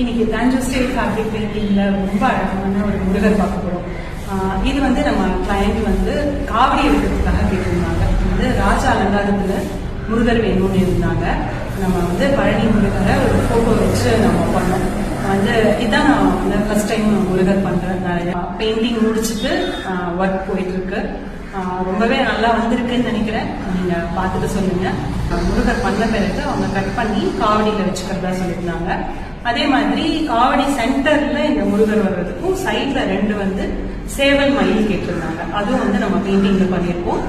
இன்னைக்கு Tanjore state fabric பெயிண்டிங்ல ரொம்ப அழகான ஒரு முருகர் பார்க்க போறோம். இது வந்து நம்ம கிளையண்ட் வந்து காவிரி எடுக்கிறதுக்காக கேட்டிருந்தாங்க. வந்து ராஜா அலங்காரத்துல முருகர் வேணும்னு இருந்தாங்க. நம்ம வந்து பழனி முருகரை ஒரு போட்டோ வச்சு நம்ம பண்ணோம். வந்து இதுதான் நான் வந்து ஃபர்ஸ்ட் டைம் முருகர் பண்றேன். நிறையா பெயிண்டிங் முடிச்சுட்டு ஒர்க் போயிட்டு இருக்கு ரொம்பவே நல்லா வந்திருக்குன்னு நினைக்கிறேன். நீங்க பார்த்துட்டு சொல்லுங்க. முருகர் பண்ண பிறகு அவங்க கட் பண்ணி காவடியில வச்சுக்கிறதா சொல்லியிருந்தாங்க. அதே மாதிரி காவடி சென்டர்ல இந்த முருகர் வர்றதுக்கும் சைட்ல ரெண்டு வந்து சேவல் மயில் கேட்டிருந்தாங்க. அதுவும் வந்து நம்ம பெயிண்டிங்ல பண்ணியிருக்கோம்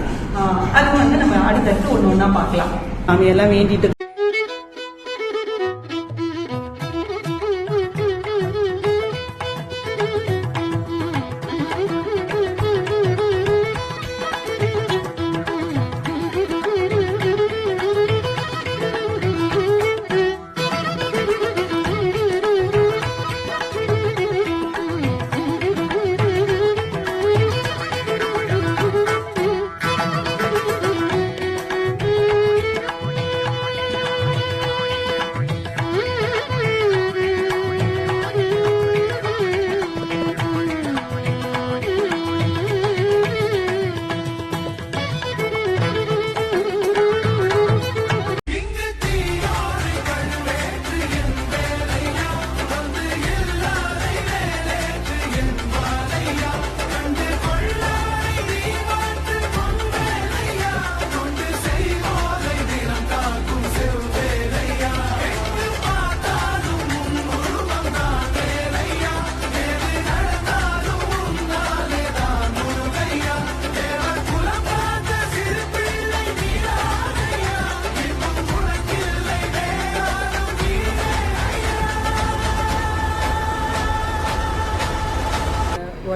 அது வந்து நம்ம அடுத்தடுத்து ஒன்று ஒன்றா பார்க்கலாம். நம்ம எல்லாம் வேண்டிட்டு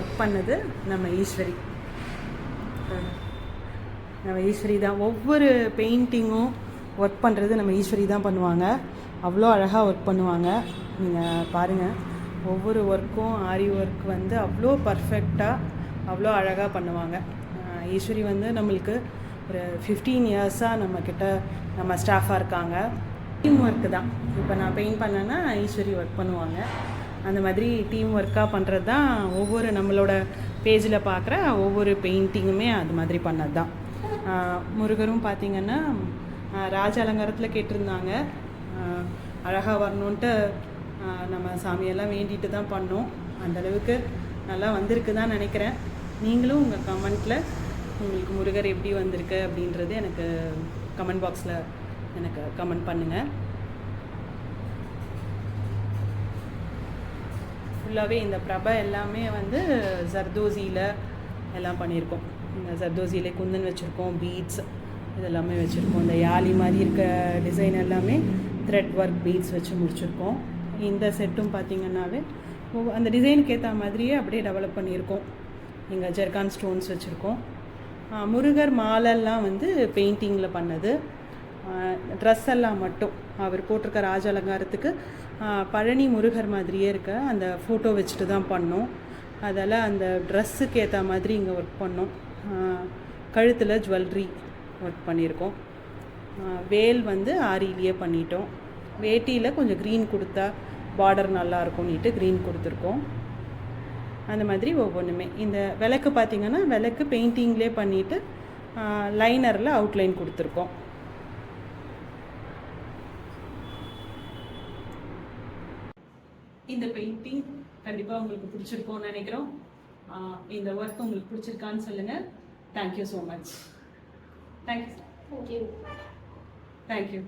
ஒர்க் பண்ணது நம்ம ஈஸ்வரி. நம்ம ஈஸ்வரி தான். ஒவ்வொரு பெயிண்டிங்கும் ஒர்க் பண்ணுறது நம்ம ஈஸ்வரி தான் பண்ணுவாங்க. அவ்வளோ அழகாக ஒர்க் பண்ணுவாங்க. நீங்கள் பாருங்கள் ஒவ்வொரு ஒர்க்கும் ஆரி ஒர்க் வந்து அவ்வளோ பர்ஃபெக்டாக அவ்வளோ அழகாக பண்ணுவாங்க. ஈஸ்வரி வந்து நம்மளுக்கு ஒரு ஃபிஃப்டீன் இயர்ஸாக நம்மக்கிட்ட நம்ம ஸ்டாஃபாக இருக்காங்க. டீம் ஒர்க்கு தான். இப்போ நான் பெயிண்ட் பண்ணேன்னா ஈஸ்வரி ஒர்க் பண்ணுவாங்க. அந்த மாதிரி டீம் ஒர்க்காக பண்ணுறது தான் ஒவ்வொரு நம்மளோட பேஜில் பார்க்குற ஒவ்வொரு பெயிண்டிங்குமே அது மாதிரி பண்ணது தான் முருகரும் பார்த்திங்கன்னா ராஜ அலங்காரத்தில் கேட்டிருந்தாங்க. அழகாக வரணுன்ட்டு நம்ம சாமியெல்லாம் வேண்டிட்டு தான் பண்ணோம். அந்த அளவுக்கு நல்லா வந்திருக்கு தான் நினைக்கிறேன். நீங்களும் உங்கள் கமெண்ட்டில் உங்களுக்கு முருகர் எப்படி வந்திருக்கு அப்படின்றது எனக்கு கமெண்ட் பாக்ஸில் எனக்கு கமெண்ட் பண்ணுங்கள் ஃபுல்லாகவே இந்த பிரபை எல்லாமே வந்து ஜர்தோசியில் எல்லாம் பண்ணியிருக்கோம். இந்த ஜர்தோசியிலே குந்தன் வச்சுருக்கோம் பீட்ஸ் இதெல்லாமே வச்சுருக்கோம். இந்த யாலி மாதிரி இருக்க டிசைன் எல்லாமே த்ரெட் ஒர்க் பீட்ஸ் வச்சு முடிச்சிருக்கோம். இந்த செட்டும் பார்த்திங்கன்னாவே ஒவ்வொ- அந்த டிசைனுக்கு ஏற்ற மாதிரியே அப்படியே டெவலப் பண்ணியிருக்கோம். இங்கே ஜெர்கான் ஸ்டோன்ஸ் வச்சுருக்கோம். முருகர் மாலெல்லாம் வந்து பெயிண்டிங்கில் பண்ணது. ட்ரெஸ் எல்லாம் மட்டும். அவர் போட்டிருக்க ராஜ அலங்காரத்துக்கு பழனி முருகர் மாதிரியே இருக்க அந்த ஃபோட்டோ வச்சுட்டு தான் பண்ணோம். அதால் அந்த ட்ரெஸ்ஸுக்கு ஏற்ற மாதிரி இங்கே ஒர்க் பண்ணோம். கழுத்தில் ஜுவல்லரி ஒர்க் பண்ணியிருக்கோம். வேல் வந்து ஆரியிலேயே பண்ணிட்டோம். வேட்டியில் கொஞ்சம் க்ரீன் கொடுத்தா பார்டர் நல்லா இருக்கும்னுட்டு க்ரீன் கொடுத்துருக்கோம். அந்த மாதிரி ஒவ்வொன்றுமே இந்த விளக்கு பார்த்திங்கன்னா விளக்கு பெயிண்டிங்லேயே பண்ணிவிட்டு லைனரில் அவுட்லைன் கொடுத்துருக்கோம். இந்த பெயிண்டிங் கண்டிப்பாக உங்களுக்கு பிடிச்சிருக்கும்னு நினைக்கிறோம். இந்த ஒர்க் உங்களுக்கு பிடிச்சிருக்கான்னு சொல்லுங்கள் thank you so much thank you you. Thank you